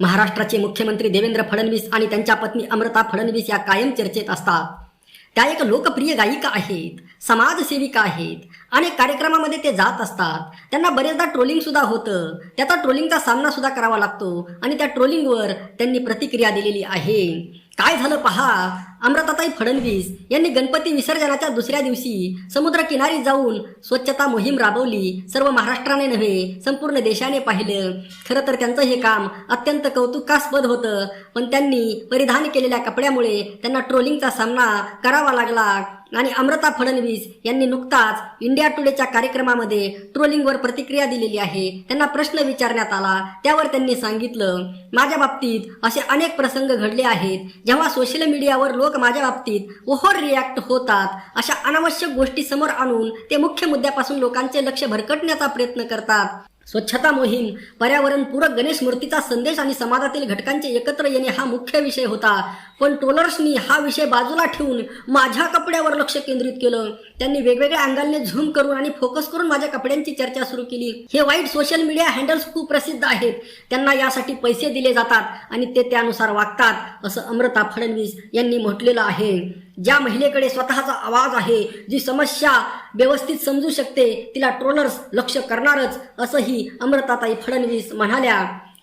महाराष्ट्राचे मुख्यमंत्री देवेंद्र फडणवीस आणि त्यांच्या पत्नी अमृता फडणवीस या कायम चर्चेत असतात. त्या एक लोकप्रिय गायिका आहेत समाजसेविका आहेत अनेक कार्यक्रमामध्ये ते जात असतात. त्यांना बरेचदा ट्रोलिंग सुद्धा होतं. त्याचा ट्रोलिंगचा सामना सुद्धा करावा लागतो आणि त्या ट्रोलिंगवर त्यांनी प्रतिक्रिया दिलेली आहे. काय झालं पहा? अमृताताई फडणवीस यांनी गणपती विसर्जनाच्या दुसऱ्या दिवशी समुद्रकिनारी जाऊन स्वच्छता मोहीम राबवली. सर्व महाराष्ट्राने नव्हे संपूर्ण देशाने पाहिलं. खरं तर त्यांचं हे काम अत्यंत कौतुकास्पद होतं. पण त्यांनी परिधान केलेल्या कपड्यामुळे त्यांना ट्रोलिंगचा सामना करावा लागला. आणि अमृता फडणवीस यांनी नुकताच इंडिया टुडेच्या कार्यक्रमामध्ये ट्रोलिंगवर प्रतिक्रिया दिलेली आहे. त्यांना प्रश्न विचारण्यात आला. त्यावर त्यांनी सांगितलं माझ्या बाबतीत असे अनेक प्रसंग घडले आहेत जेव्हा सोशल मीडियावर लोक माझ्या बाबतीत ओव्हर रिॲक्ट होतात. अशा अनावश्यक गोष्टी समोर आणून ते मुख्य मुद्द्यापासून लोकांचे लक्ष भरकटण्याचा प्रयत्न करतात. स्वच्छता मोहीम पर्यावरण पूरक गणेश मूर्तीचा संदेश आणि समाजातील घटकांचे एकत्र येणे हा मुख्य विषय होता. पण टोलर्सनी हा विषय बाजूला ठेवून माझ्या कपड्यावर लक्ष केंद्रित केलं. त्यांनी वेगवेगळ्या अँगलने झूम करून आणि फोकस करून माझ्या कपड्यांची चर्चा सुरू केली. हे वाईट सोशल मीडिया हँडल्स खूप प्रसिद्ध आहेत. त्यांना यासाठी पैसे दिले जातात आणि ते त्यानुसार वागतात असं अमृता फडणवीस यांनी म्हटलेलं आहे. ज्या महिलेकडे स्वतःचा आवाज आहे जी समस्या व्यवस्थित समजू शकते. तिला ट्रोलर्स लक्ष करणारच असंही अमृताताई फडणवीस म्हणाल्या.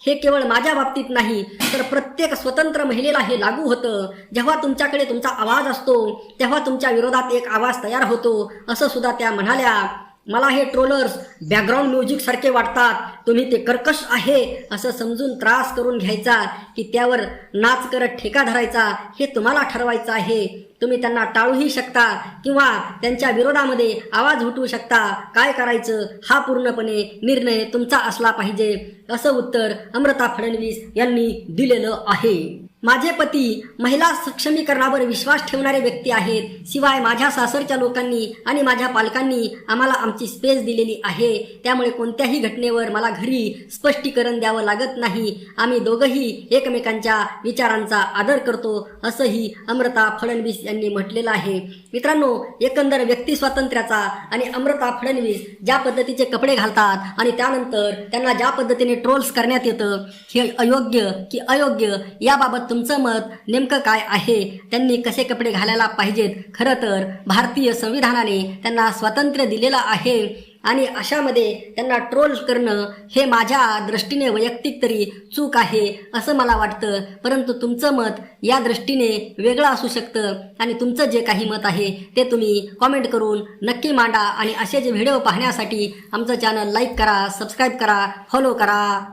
हे केवळ माझ्या बाबतीत नाही तर प्रत्येक स्वतंत्र महिलेला हे लागू होतं. जेव्हा तुमच्याकडे तुमचा आवाज असतो तेव्हा तुमच्या विरोधात एक आवाज तयार होतो असं सुद्धा त्या म्हणाल्या. मला हे ट्रोलर्स बॅकग्राऊंड म्युझिकसारखे वाटतात. तुम्ही ते कर्कश आहे असं समजून त्रास करून घ्यायचा की त्यावर नाच करत ठेका धरायचा हे तुम्हाला ठरवायचं आहे. तुम्ही त्यांना टाळूही शकता किंवा त्यांच्या विरोधामध्ये आवाज उठवू शकता. काय करायचं? हा पूर्णपणे निर्णय तुमचा असला पाहिजे. असं उत्तर अमृता फडणवीस यांनी दिलेलं आहे. माझे पती महिला सक्षमीकरणावर विश्वास ठेवणारे व्यक्ती आहेत. शिवाय माझ्या सासरच्या लोकांनी आणि माझ्या पालकांनी आम्हाला आमची स्पेस दिलेली आहे. त्यामुळे कोणत्याही घटनेवर मला घरी स्पष्टीकरण द्यावं लागत नाही. आम्ही दोघंही एकमेकांच्या विचारांचा आदर करतो असंही अमृता फडणवीस यांनी म्हटलेलं आहे. मित्रांनो एकंदर व्यक्ती स्वातंत्र्याचा आणि अमृता फडणवीस ज्या पद्धतीचे कपडे घालतात आणि त्यानंतर त्यांना ज्या पद्धतीने ट्रोल्स करण्यात येतं हे अयोग्य की अयोग्य याबाबत तुमचं मत नेमकं काय आहे? त्यांनी कसे कपडे घालायला पाहिजेत? खरं तर भारतीय संविधानाने त्यांना स्वातंत्र्य दिलेलं आहे आणि अशामध्ये त्यांना ट्रोल करणं हे माझ्या दृष्टीने वैयक्तिक तरी चूक आहे असं मला वाटतं. परंतु तुमचं मत या दृष्टीने वेगळं असू शकतं आणि तुमचं जे काही मत आहे ते तुम्ही कॉमेंट करून नक्की मांडा आणि असे जे व्हिडिओ पाहण्यासाठी आमचं चॅनल लाईक करा सबस्क्राईब करा फॉलो करा.